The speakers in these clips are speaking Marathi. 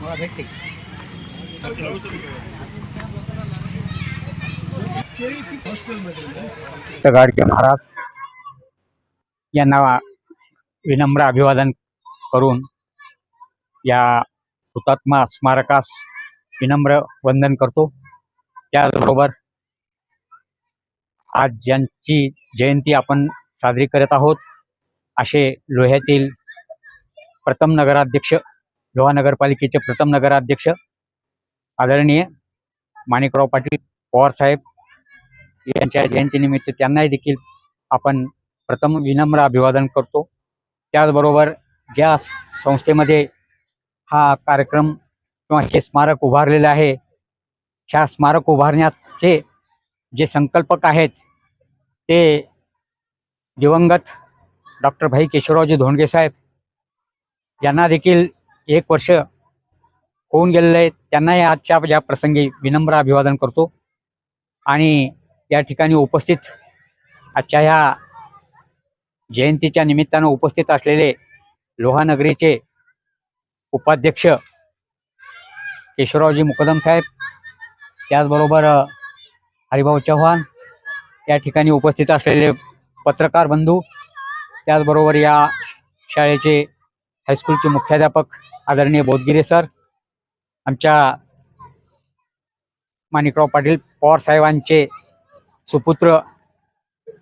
मला भेटते गाडगे महाराज यांना विनम्र अभिवादन करून या हुतात्मा स्मारकास विनम्र वंदन करतो. त्याचबरोबर आज ज्यांची जयंती आपण साजरी करत आहोत असे लोह्यातील प्रथम नगराध्यक्ष लोहा नगरपालिकेचे प्रथम नगराध्यक्ष आदरणीय माणिकराव पाटील पवारसाहेब यांच्या जयंतीनिमित्त त्यांनाही देखील आपण प्रथम विनम्र अभिवादन करतो. त्याचबरोबर ज्या संस्थेमध्ये हा कार्यक्रम किंवा हे स्मारक उभारलेलं आहे ह्या स्मारक उभारण्याचे जे संकल्पक आहेत ते दिवंगत डॉक्टर भाई केशवरावजी धोंडगे साहेब यांना देखील एक वर्ष होऊन गेलेलं आहे. त्यांनाही आजच्या या प्रसंगी विनम्र अभिवादन करतो. आणि या ठिकाणी उपस्थित आजच्या ह्या जयंतीच्या निमित्तानं उपस्थित असलेले लोहानगरीचे उपाध्यक्ष केशवरावजी मुकदम साहेब त्याचबरोबर हरिभाऊ चव्हाण या ठिकाणी उपस्थित असलेले पत्रकार बंधू त्याचबरोबर या शाळेचे हायस्कूलचे मुख्याध्यापक आदरणीय बोधगिरे सर आमच्या माणिकराव पाटील पवार साहेबांचे सुपुत्र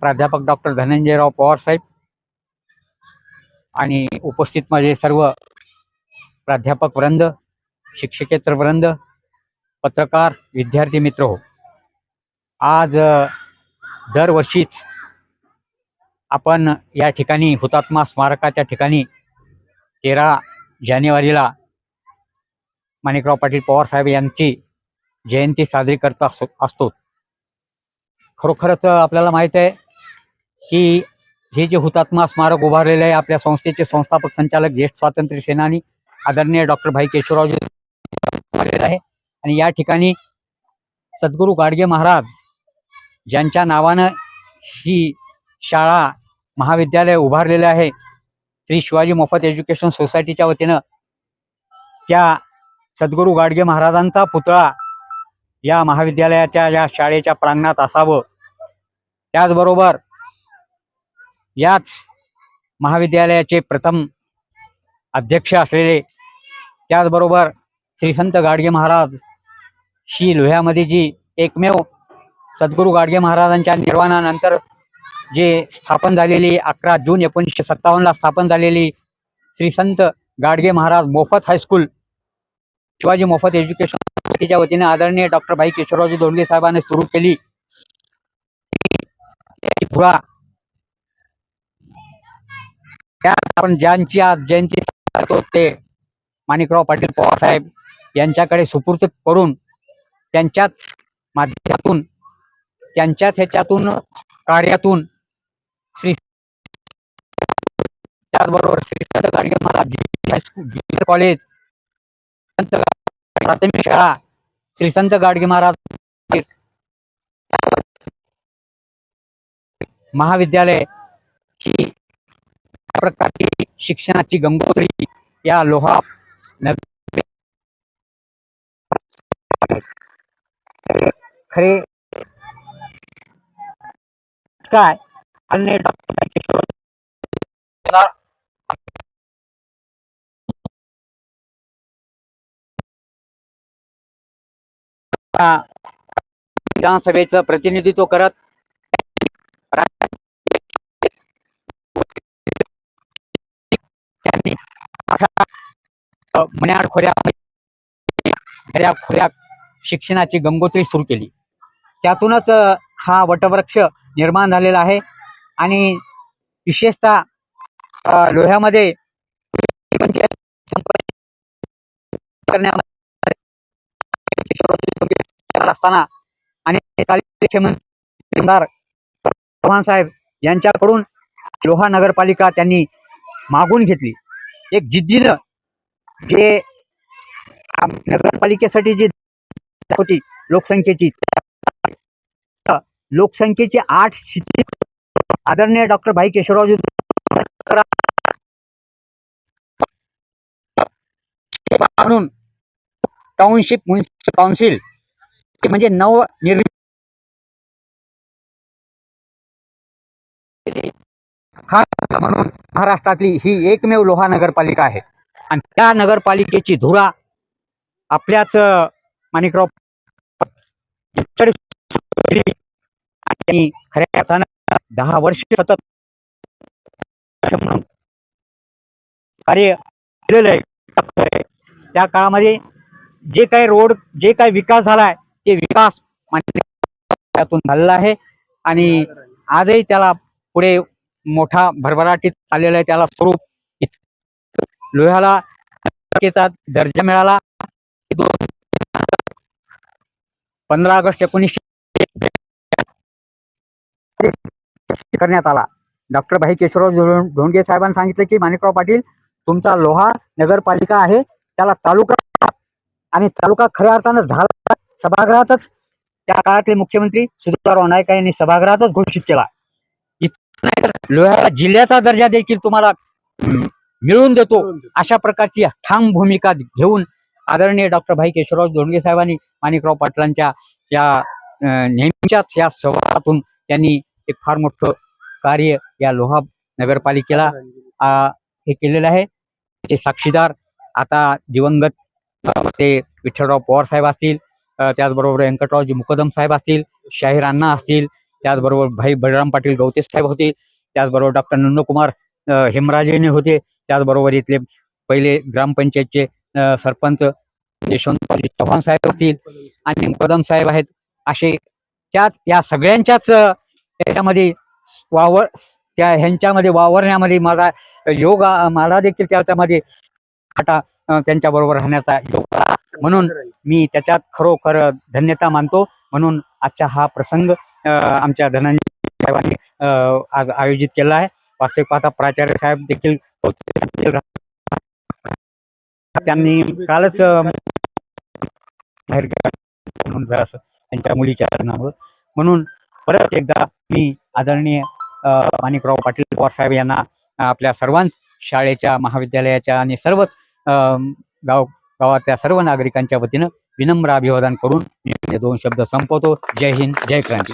प्राध्यापक डॉक्टर धनंजयराव पवार साहेब आणि उपस्थित माझे सर्व प्राध्यापक वृंद शिक्षकेतर वृंद पत्रकार विद्यार्थी मित्र हो. आज दरवर्षीच आपण या ठिकाणी हुतात्मा स्मारकाच्या ठिकाणी तेरा जानेवारीला माणिकराव पाटील पवार साहेब यांची जयंती साजरी करत असतो असतो. खरोखरच आपल्याला माहीत आहे की हे जे हुतात्मा स्मारक उभारलेलं आहे आपल्या संस्थेचे संस्थापक संचालक ज्येष्ठ स्वातंत्र्य सेनानी आदरणीय डॉक्टर भाई केशवरावजी आहे आणि या ठिकाणी सद्गुरू गाडगे महाराज ज्यांच्या नावानं ही शाळा महाविद्यालय उभारलेलं आहे. श्री शिवाजी मोफत एज्युकेशन सोसायटीच्या वतीनं त्या सद्गुरू गाडगे महाराजांचा पुतळा या महाविद्यालयाच्या या शाळेच्या प्रांगणात असावं. त्याचबरोबर याच महाविद्यालयाचे प्रथम अध्यक्ष असलेले त्याचबरोबर श्री संत गाडगे महाराज श्री लोह्यामध्ये जी एकमेव सद्गुरू गाडगे महाराजांच्या निर्वाणानंतर जे स्थापन झालेली अकरा जून एकोणीसशे सत्तावन्नला स्थापन झालेली श्री संत गाडगे महाराज मोफत हायस्कूल शिवाजी मोफत एज्युकेशन सोसायटीच्या वतीने आदरणीय डॉक्टर भाई केशवरावजी दोंडगे साहेबांनी सुरू केली. आपण ज्यांची आज जयंती ते माणिकराव पाटील पवार साहेब यांच्याकडे सुपूर्त करून त्यांच्याच माध्यमातून त्यांच्याच ह्याच्यातून कार्यातून श्री त्याचबरोबर Shri Gadge Maharaj high school junior college प्राथमिक शाळा श्री संत गाडगे महाराज महाविद्यालय ही प्रकारची शिक्षणाची गंगोत्री या लोहा खरे काय? अन्य डॉक्टर विधानसभेचं प्रतिनिधित्व करत. त्यांनी मण्याड खोऱ्या खोऱ्या शिक्षणाची गंगोत्री सुरू केली. त्यातूनच हा वटवृक्ष निर्माण झालेला आहे. आणि विशेषतः लोह्यामध्ये असताना आणि आमदार चव्हाण साहेब यांच्याकडून लोहा नगरपालिका त्यांनी मागून घेतली. एक जिद्दीनं जे नगरपालिकेसाठी जी होती लोकसंख्येची लोकसंख्येचे आठ शिक्षक आदरणीय डॉक्टर भाई केशवरावजी म्हणून टाउनशिप म्युनिसिपल काउन्सिल म्हणजे नव निर्मित हा म्हणून महाराष्ट्रातली ही एकमेव लोहा नगरपालिका आहे. आणि त्या नगरपालिकेची धुरा आपल्याच माणिकराव त्यांनी खऱ्या अर्थानं दहा वर्ष सतत म्हणून. कार्य केलेलं आहे त्या काळामध्ये जे काही रोड जे काही विकास झालाय ते विकास म्हणजे त्यातून झालेला आहे. आणि आजही त्याला पुढे मोठा भरभराटीत आलेला आहे. त्याला स्वरूप लोह्याला दर्जा मिळाला. पंधरा ऑगस्ट एकोणीसशे करण्यात आला. डॉक्टर भाई केशवराव धोंडगे साहेबांनी सांगितलं की माणिकराव पाटील तुमचा लोहा नगरपालिका आहे त्याला तालुका आणि तालुका खऱ्या अर्थानं झाला सभागृहातच. त्या काळातले मुख्यमंत्री सुधाराव नाईक यांनी सभागृहातच घोषित केला. लोहा लोह्याला जिल्ह्याचा दर्जा देखील तुम्हाला मिळून मिळवून देतो अशा प्रकारची ठाम भूमिका घेऊन आदरणीय डॉक्टर भाई केशवराव धोंडगे साहेबांनी माणिकराव पाटलांच्या या नेहमीच्याच या संवादातून त्यांनी एक फार मोठं कार्य या लोहा नगरपालिकेला हे केलेलं आहे. ते साक्षीदार आता दिवंगत ते विठ्ठलराव पवार साहेब असतील त्याचबरोबर व्यंकटरावजी मुकदम साहेब असतील शाहीर अण्णा असतील त्याचबरोबर भाई बळराम पाटील गवते साहेब होते त्याचबरोबर डॉक्टर नंदकुमार हेमराजेने होते त्याचबरोबर इथले पहिले ग्रामपंचायतचे सरपंच यशवंत चव्हाण साहेब असतील आणि मुकदम साहेब आहेत असे त्यात या सगळ्यांच्याच त्याच्यामध्ये याच्यामध्ये वावर त्या ह्यांच्यामध्ये वावरण्यामध्ये माझा योग मला देखील त्याच्यामध्ये खाटा त्यांच्या बरोबर राहण्याचा योग म्हणून मी त्याच्यात खरोखर धन्यता मानतो. म्हणून आजचा हा प्रसंग आमच्या धनंजय साहेबांनी आज आयोजित केला आहे. वास्तविक पाहता प्राचार्य साहेब देखील त्यांनी कालच बाहेर म्हणून त्यांच्या मुलीच्या कारणामुळं म्हणून परत एकदा मी आदरणीय माणिकराव पाटील पवार साहेब यांना आपल्या सर्वांच शाळेच्या महाविद्यालयाच्या आणि सर्वच गाव गावातल्या सर्व नागरिकांच्या वतीनं विनम्र अभिवादन करून मी दोन शब्द संपवतो. जय हिंद जय क्रांती.